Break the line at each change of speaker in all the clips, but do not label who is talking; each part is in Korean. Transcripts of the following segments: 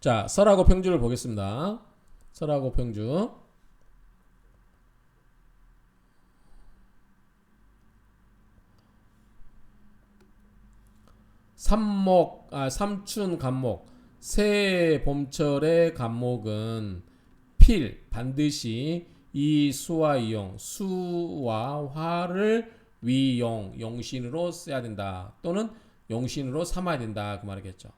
자, 설하고 평주를 보겠습니다. 설하고 평주. 삼목, 아, 삼춘 간목. 새 봄철의 간목은 필, 반드시 이 수와 이용, 수와 화를 위용, 용신으로 써야 된다. 또는 용신으로 삼아야 된다. 그 말이겠죠.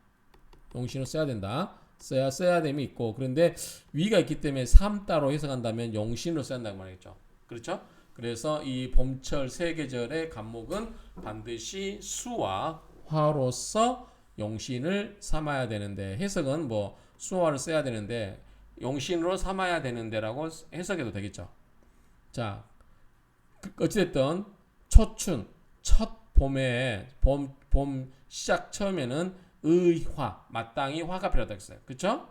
용신으로 써야 된다. 써야 써야 됨이 있고 그런데 위가 있기 때문에 삼 따로 해석한다면 용신으로 써야 한다고 말이겠죠. 그렇죠? 그래서 이 봄철 세 계절의 간목은 반드시 수와 화로서 용신을 삼아야 되는데 해석은 뭐 수화를 써야 되는데 용신으로 삼아야 되는데라고 해석해도 되겠죠. 자, 그- 어찌됐든 초춘 첫 봄에 봄, 봄 시작 처음에는 의화 마땅히 화가 필요하다고 했어요. 그쵸?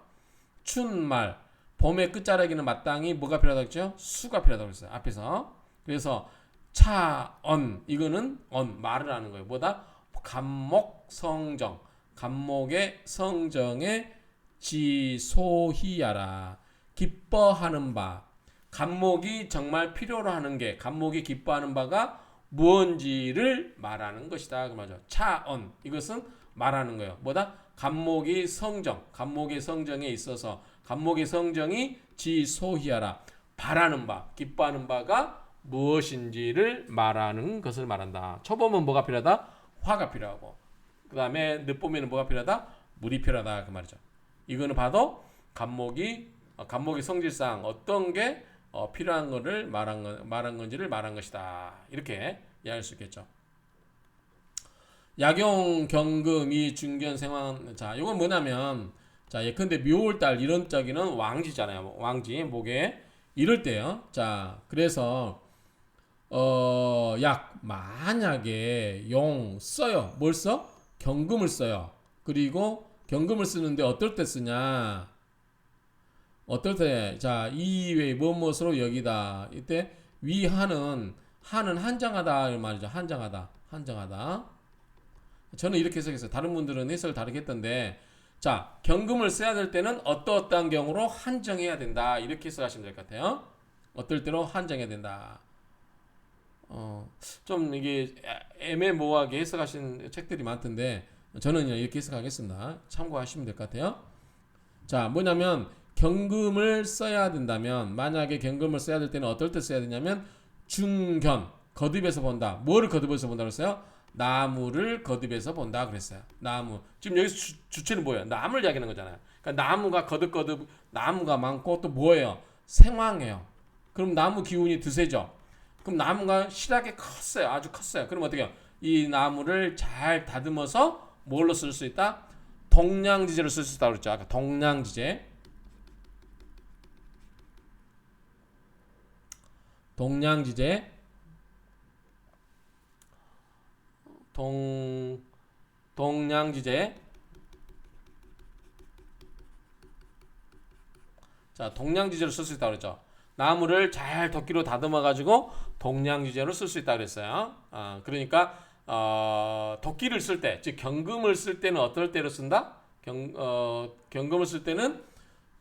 춘말 봄의 끝자락에는 마땅히 뭐가 필요하다고 했죠? 수가 필요하다고 했어요. 앞에서 그래서 차언 이거는 언 말을 하는 거예요. 뭐다? 간목 성정 간목의 성정에 지소희야라 기뻐하는 바 간목이 정말 필요로 하는 게 간목이 기뻐하는 바가 무언지를 말하는 것이다 그 말이죠. 차언 이것은 말하는 거예요. 뭐다? 간목이 성정 간목의 성정에 있어서 간목의 성정이 지소희하라 바라는 바 기뻐하는 바가 무엇인지를 말하는 것을 말한다. 초봄은 뭐가 필요하다? 화가 필요하고 그 다음에 늦봄에는 뭐가 필요하다? 물이 필요하다 그 말이죠. 이거는 봐도 간목이 어, 간목의 성질상 어떤 게 어, 필요한 것을 말한 건 말한 건지를 말한 것이다. 이렇게 이해할 수 있겠죠. 약용 경금 이 중견 생황 자 이건 뭐냐면 자 예컨대 묘월달 이런 적에는 왕지잖아요. 왕지 목에 이럴 때요. 자 그래서 어 약 만약에 용 써요. 뭘 써? 경금을 써요. 그리고 경금을 쓰는데 어떨 때 쓰냐? 어떨 때, 자, 이외 무엇으로 여기다. 이때 위하는, 하는 한장하다. 이 말이죠. 한장하다. 한장하다. 저는 이렇게 해석했어요. 다른 분들은 해석을 다르게 했던데, 자, 경금을 써야 될 때는 어떠어떠한 경우로 한정해야 된다. 이렇게 해석하시면 될 것 같아요. 어떨 때로 한정해야 된다. 어, 좀 이게 애매모호하게 해석하신 책들이 많던데, 저는 이렇게 해석하겠습니다. 참고하시면 될 것 같아요. 자, 뭐냐면, 경금을 써야 된다면 만약에 경금을 써야 될 때는 어떨 때 써야 되냐면 중견 거듭에서 본다. 뭐를 거듭에서 본다고 했어요? 나무를 거듭에서 본다 그랬어요. 나무. 지금 여기서 주, 체는 뭐예요? 나무를 이야기하는 거잖아요. 그러니까 나무가 거듭거듭 나무가 많고 또 뭐예요? 생황해요. 그럼 나무 기운이 드세죠. 그럼 나무가 실하게 컸어요. 아주 컸어요. 그럼 어떻게 해요? 이 나무를 잘 다듬어서 뭘로 쓸 수 있다? 동량지제로 쓸 수 있다 그랬죠. 아까 동량지제. 동량지제 동 동량지제 자 동량지제로 쓸 수 있다 그랬죠 나무를 잘 덮기로 다듬어 가지고 동량지제로 쓸 수 있다 그랬어요 아 그러니까 어, 덮기를 쓸 때 즉 경금을 쓸 때는 어떨 때로 쓴다 경, 어, 경금을 쓸 때는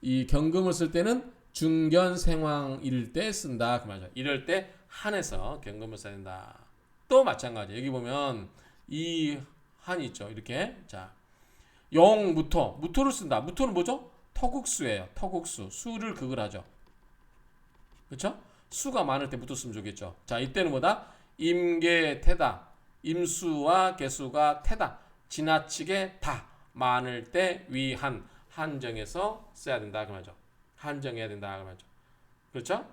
이 경금을 쓸 때는 중견 생황일 때 쓴다 그 말이죠. 이럴 때 한에서 경금을 써야 된다. 또 마찬가지. 여기 보면 이 한이 있죠. 이렇게 자 영무토 무토를 쓴다. 무토는 뭐죠? 터국수예요. 터국수 수를 극을 하죠. 그렇죠? 수가 많을 때 무토 쓰면 좋겠죠. 자 이때는 뭐다? 임계태다. 임수와 개수가 태다. 지나치게 다 많을 때 위한 한정해서 써야 된다 그 말이죠. 한정해야 된다 그 말이죠. 그렇죠?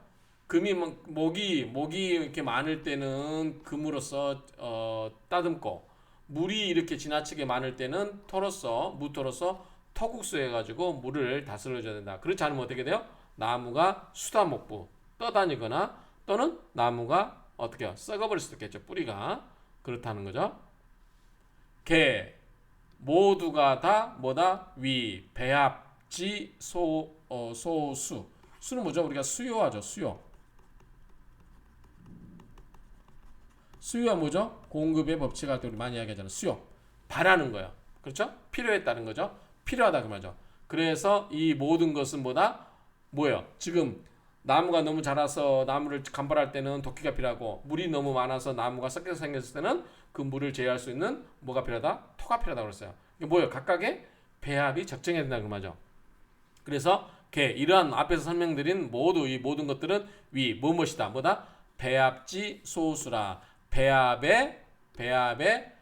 금이 뭐- 목이 목이 이렇게 많을 때는 금으로써 어, 따듬고 물이 이렇게 지나치게 많을 때는 토로서 무토로서 터국수 해가지고 물을 다스려줘야 된다. 그렇지 않으면 어떻게 돼요? 나무가 수다목부 떠다니거나 또는 나무가 어떻게 요 썩어버릴 수도 있겠죠. 뿌리가 그렇다는 거죠. 개 모두가 다 뭐다 위 배합 지 소 어, 소수 수는 뭐죠? 우리가 수요하죠. 수요. 수요가 뭐죠? 공급의 법칙할 때 우리 많이 이야기하잖아요. 수요. 바라는 거예요. 그렇죠? 따른 거죠. 필요하다 그 말이죠. 그래서 이 모든 것은 뭐다? 뭐예요? 지금 나무가 너무 자라서 나무를 간발할 때는 도끼가 필요하고 물이 너무 많아서 나무가 섞여서 생겼을 때는 그 물을 제어할 수 있는 뭐가 필요하다? 토가 필요하다 그랬어요. 이게 뭐예요? 각각의 배합이 적정해야 된다 그 말이죠. 그래서 개 이러한 앞에서 설명드린 모두 이 모든 것들은 위 무엇이다 뭐다 배합지 소수라 배합에 배합에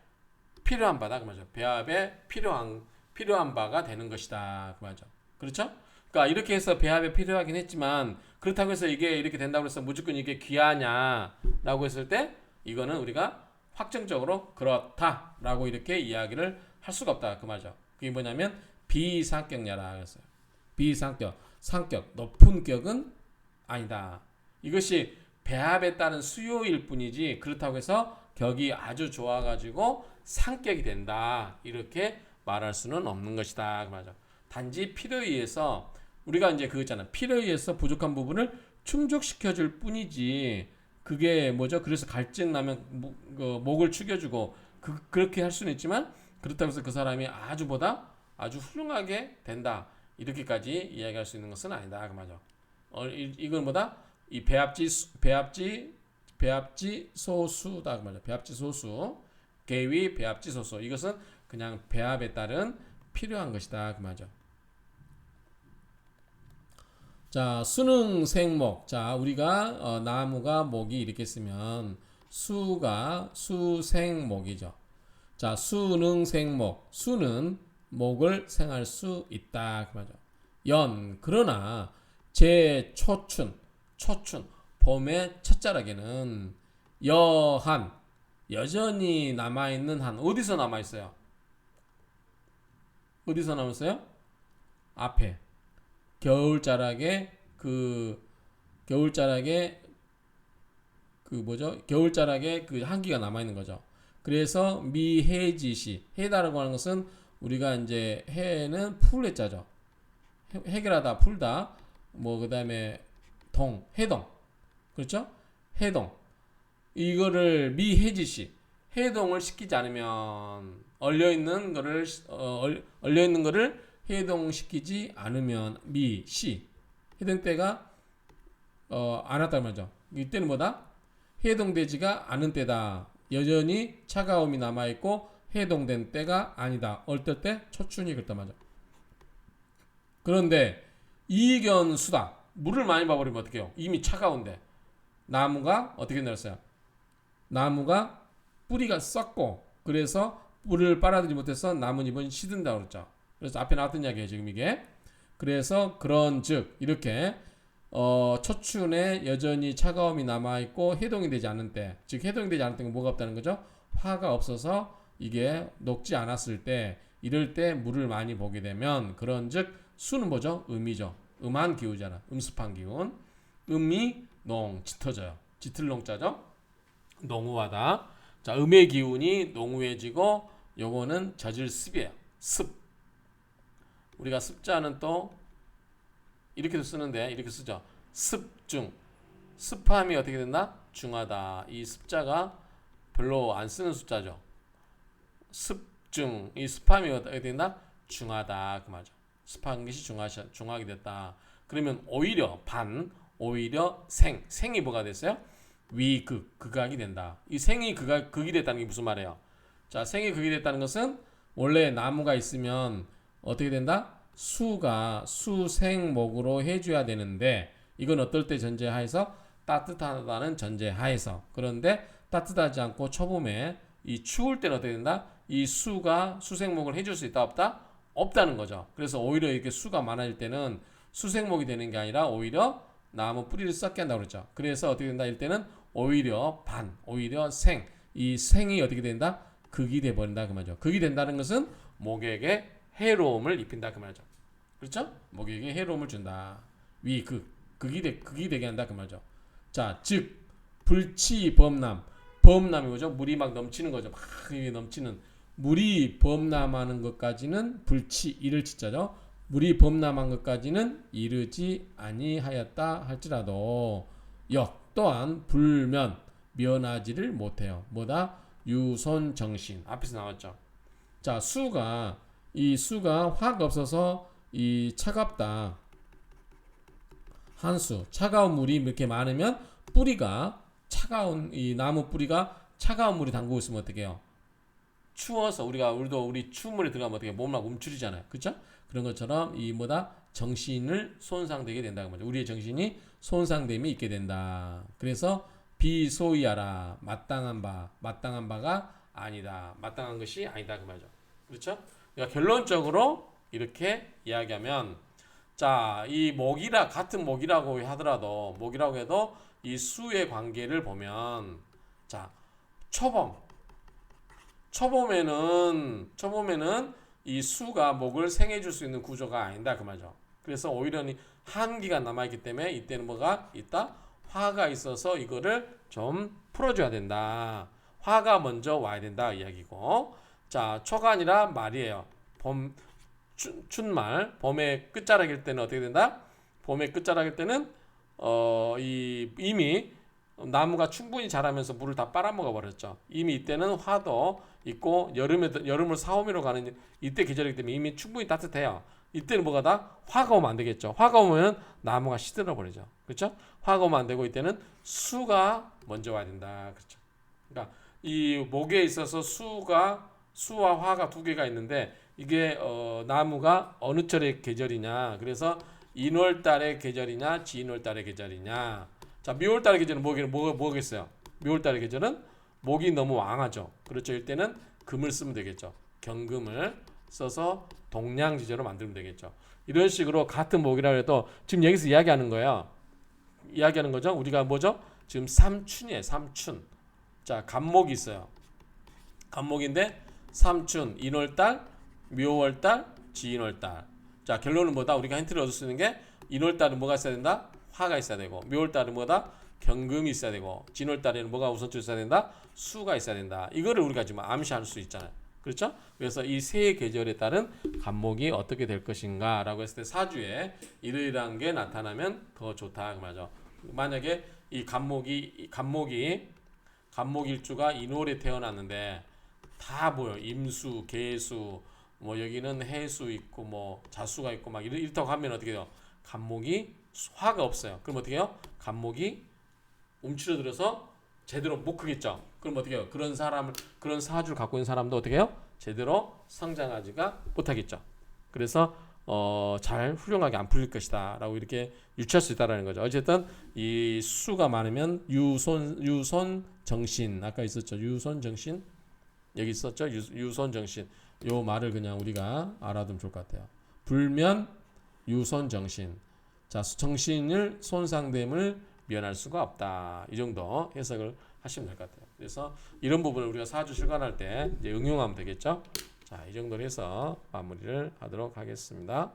필요한 바다 그 말이죠. 배합에 필요한 필요한 바가 되는 것이다 그 말이죠. 그렇죠? 그러니까 이렇게 해서 배합에 필요하긴 했지만 그렇다고 해서 이게 이렇게 된다고 해서 무조건 이게 귀하냐라고 했을 때 이거는 우리가 확정적으로 그렇다라고 이렇게 이야기를 할 수가 없다 그 말이죠. 그게 뭐냐면 비상격녀라 그랬어요. 비상격, 상격, 높은 격은 아니다. 이것이 배합에 따른 수요일 뿐이지 그렇다고 해서 격이 아주 좋아가지고 상격이 된다 이렇게 말할 수는 없는 것이다 그 말이죠. 단지 필요에 의해서 우리가 이제 그거 있잖아 필요에 의해서 부족한 부분을 충족시켜 줄 뿐이지 그게 뭐죠? 그래서 갈증 나면 목, 그 목을 축여주고 그, 그렇게 할 수는 있지만 그렇다고 해서 그 사람이 아주보다 아주 훌륭하게 된다 이렇게까지 이야기할 수 있는 것은 아니다 그 말이죠. 어, 이, 이건 뭐다? 이 배합지 수- 배합지 배합지 소수다 그 말이죠. 배합지 소수 개위 배합지 소수 이것은 그냥 배합에 따른 필요한 것이다 그 말이죠. 자 수능 생목 자 우리가 어, 나무가 목이 이렇게 쓰면 수가 수생목이죠. 자 수능 생목 수는 목을 생할 수 있다 그 말이죠. 연 그러나 제 초춘 초춘 봄의 첫자락에는 여한 여전히 남아 있는 한 어디서 남아 있어요? 어디서 남았어요? 앞에 겨울자락에 그 겨울자락에 그 뭐죠? 겨울자락에 그 한기가 남아 있는 거죠. 그래서 미해지시 해다라고 하는 것은 우리가 이제 해는 풀레자죠. 해- 해결하다 풀다 뭐 그다음에 동 해동 그렇죠? 해동 이거를 미해지시 해동을 시키지 않으면 얼려 있는 거를 어, 얼- 얼려 있는 거를 해동시키지 않으면 미시 해동 때가 어, 안 왔단 말이죠. 이때는 뭐다? 해동되지가 않은 때다. 여전히 차가움이 남아 있고 해동된 때가 아니다. 어떨 때 초춘이 그렇단 말이죠. 그런데 이견수다. 물을 많이 봐버리면 어떡해요? 이미 차가운데 나무가 어떻게 내렸어요? 나무가 뿌리가 썩고 그래서 물을 빨아들이지 못해서 나뭇잎은 시든다고 그랬죠. 그래서 앞에 나왔던 이야기예요 지금 이게. 그래서 그런즉 이렇게 어, 초춘에 여전히 차가움이 남아 있고 해동이 되지 않은 때, 즉 해동이 되지 않을 때는 뭐가 없다는 거죠? 화가 없어서 이게 녹지 않았을 때, 이럴 때 물을 많이 보게 되면 그런즉 수는 뭐죠? 음이죠. 음한 기후잖아. 음습한 기운. 음이 농 짙어져요. 짙을 농자죠. 농후하다. 자, 음의 기운이 농후해지고 요거는 젖을 습이에요. 습. 우리가 습자는 또 이렇게도 쓰는데 이렇게 쓰죠. 습중. 습함이 어떻게 된다? 중하다. 이 습자가 별로 안 쓰는 숫자죠. 습중. 이 습함이 어떻게 된다? 중하다. 그 말이죠. 습한 것이 중하시, 중하게 됐다. 그러면 오히려 반, 오히려 생. 생이 뭐가 됐어요? 위극, 극악이 된다. 이 생이 극악, 극이 됐다는 게 무슨 말이에요? 자, 생이 극이 됐다는 것은 원래 나무가 있으면 어떻게 된다? 수가 수생목으로 해줘야 되는데 이건 어떨 때 전제하에서 따뜻하다는 전제하에서 그런데 따뜻하지 않고 초봄에 이 추울 때는 어떻게 된다? 이 수가 수생목을 해줄 수 있다 없다? 없다는 거죠. 그래서 오히려 이렇게 수가 많아질 때는 수생목이 되는 게 아니라 오히려 나무 뿌리를 썩게 한다고 그랬죠. 그래서 어떻게 된다? 일 때는 오히려 반, 오히려 생. 이 생이 어떻게 된다? 극이 돼 버린다 그 말이죠. 극이 된다는 것은 목에게 해로움을 입힌다 그 말이죠. 그렇죠? 목에게 해로움을 준다. 위 극, 극이 되, 극이 되게 한다 그 말이죠. 자, 즉 불치 범람, 범람이 뭐죠? 물이 막 넘치는 거죠. 막 넘치는 물이 범람하는 것까지는 불치 이를 치자죠. 물이 범람한 것까지는 이르지 아니하였다 할지라도 역 또한 불면 면하지를 못해요. 뭐다? 유손 정신 앞에서 나왔죠. 자 수가 이 수가 화가 없어서 이 차갑다. 한수 차가운 물이 이렇게 많으면 뿌리가 차가운 이 나무 뿌리가 차가운 물이 담그고 있으면 어떻게 해요? 추워서 우리가 우리도 우리 물에 들어가면 어떻게 몸막 움츠리잖아요. 그렇죠? 그런 것처럼 이 뭐다 정신을 손상되게 된다는 거죠. 우리의 정신이 손상됨이 있게 된다. 그래서 비소이하라 마땅한 바 마땅한 바가 아니다. 마땅한 것이 아니다 그 말이죠. 그렇죠? 그러니까 결론적으로 이렇게 이야기하면 자, 이 목이라 같은 목이라고 하더라도 목이라고 해도 이 수의 관계를 보면 자, 초범 초범에는 초범에는 이 수가 목을 생해 줄 수 있는 구조가 아니다 그 말이죠. 그래서 오히려 이 한기가 남아 있기 때문에 이때는 뭐가 있다? 화가 있어서 이거를 좀 풀어줘야 된다. 화가 먼저 와야 된다 이야기고. 자, 초가 아니라 말이에요. 봄 춘, 춘말 봄의 끝자락일 때는 어떻게 된다? 봄의 끝자락일 때는 어, 이 이미 나무가 충분히 자라면서 물을 다 빨아먹어 버렸죠. 이미 이때는 화도 있고 여름에 여름을 사오미로 가는 이때 계절이기 때문에 이미 충분히 따뜻해요. 이때는 뭐가 다 화가 오면 안 되겠죠. 화가 오면 나무가 시들어 버리죠. 그렇죠? 화가 오면 안 되고 이때는 수가 먼저 와야 된다. 그렇죠? 그러니까 이 목에 있어서 수가 수와 화가 두 개가 있는데 이게 어, 나무가 어느 철의 계절이냐. 그래서 인월 달의 계절이냐, 진월 달의 계절이냐. 자, 미월 달의 계절은 뭐겠 뭐 뭐겠어요? 미월 달의 계절은 목이 너무 왕하죠. 그렇죠. 이때는 금을 쓰면 되겠죠. 경금을 써서 동량지제로 만들면 되겠죠. 이런 식으로 같은 목이라 해도 지금 여기서 이야기하는 거예요. 이야기하는 거죠. 우리가 뭐죠? 지금 삼춘이에요. 삼춘. 자, 간목이 있어요. 간목인데 삼춘, 인월달, 묘월달, 지인월달. 자, 결론은 뭐다? 우리가 힌트를 얻을 수 있는 게 인월달은 뭐가 있어야 된다? 화가 있어야 되고 묘월달은 뭐다? 경금이 있어야 되고 진월달에는 뭐가 우선적으로 있어야 된다? 수가 있어야 된다. 이거를 우리가 지금 암시할 수 있잖아요. 그렇죠? 그래서 이 세 계절에 따른 간목이 어떻게 될 것인가라고 했을 때 사주에 이러이러한 게 나타나면 더 좋다 그 말이죠. 만약에 이 간목이 이 간목이 간목일주가 인월에 태어났는데 다 뭐요? 임수, 개수, 뭐 여기는 해수 있고 뭐 자수가 있고 막 이렇- 이렇다고 하면 어떻게 돼요? 간목이 화가 없어요. 그럼 어떻게 해요? 간목이 움츠러들어서 제대로 못 크겠죠. 그럼 어떻게 해요? 그런 사람을 그런 사주를 갖고 있는 사람도 어떻게 해요? 제대로 성장하지가 못하겠죠. 그래서 어, 잘 훌륭하게 안 풀릴 것이다라고 이렇게 유추할 수 있다라는 거죠. 어쨌든 이 수가 많으면 유손 유손 정신 아까 있었죠. 유손 정신 여기 있었죠. 유, 유손 정신 요 말을 그냥 우리가 알아두면 좋을 것 같아요. 불면 유손 정신 자 정신을 손상됨을 면할 수가 없다. 이 정도 해석을 하시면 될 것 같아요. 그래서 이런 부분을 우리가 사주 실관할 때 이제 응용하면 되겠죠. 자, 이 정도로 해서 마무리를 하도록 하겠습니다.